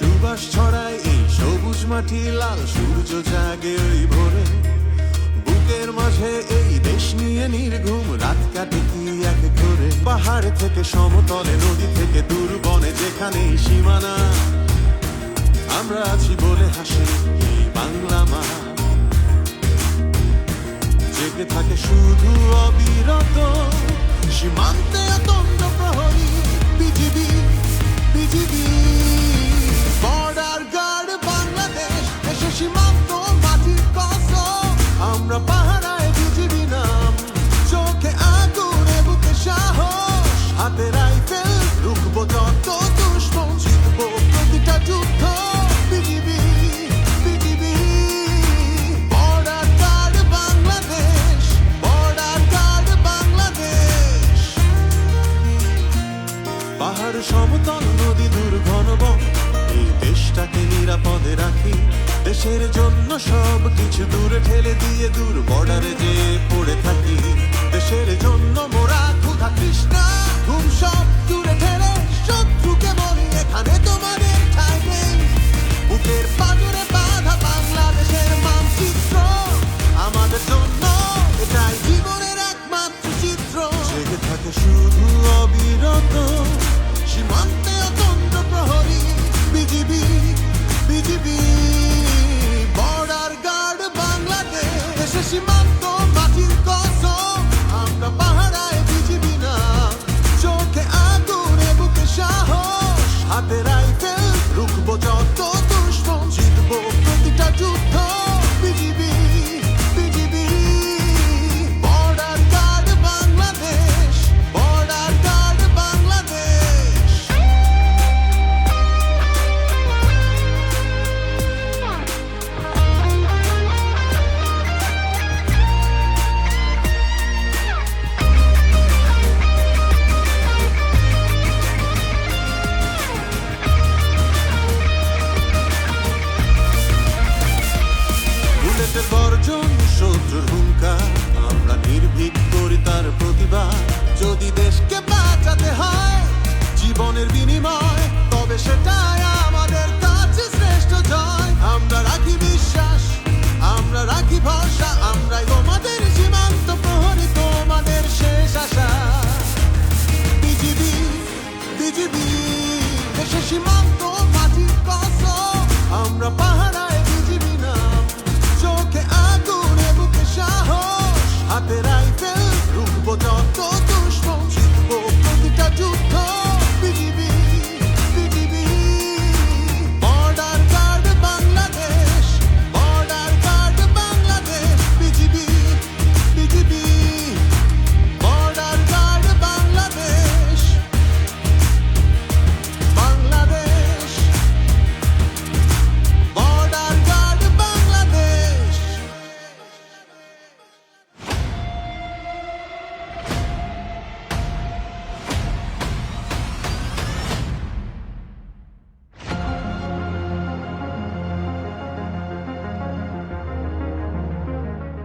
সুবাস ছড়ায় এই সবুজ মাটি, লাল সূর্য জাগে ওই ভোরে। বুকের মাঝে এই দেশ নিয়ে নির্ঘুম, রাত কাটে কি এক করে পাহাড় থেকে সমতলে, নদী থেকে দূর বনে যেখানে সীমানা। আমরা আছি বলে হাসে, এই বাংলা মা। জেগে থাকে শুধু অবিরত, সীমান্তে অতন্ত্র প্রহরী, বিজিবি বিজিবি। পাহাড় সমতল নদী দুর্ঘন এই দেশটাকে নিরাপদে রাখি। দেশের জন্য সব কিছু দূরে ঠেলে দিয়ে দূর বর্ডারে যে পড়ে থাকি। দেশের জন্য মোরা ক্ষুধা কৃষ্ণা ঘুম সব দূরে ঠেলে শত্রুকে মনে এখানে তোমাদের ঠাই নেই। বুকের পাজরে বাধা বাংলাদেশের মানচিত্র। আমাদের জন্য এটাই জীবনের একমাত্র চিত্র। জেগে থাকে শুধু অবিরত। সীমান্তে অতন্ত প্রহরী বিজিবি। giorno nunca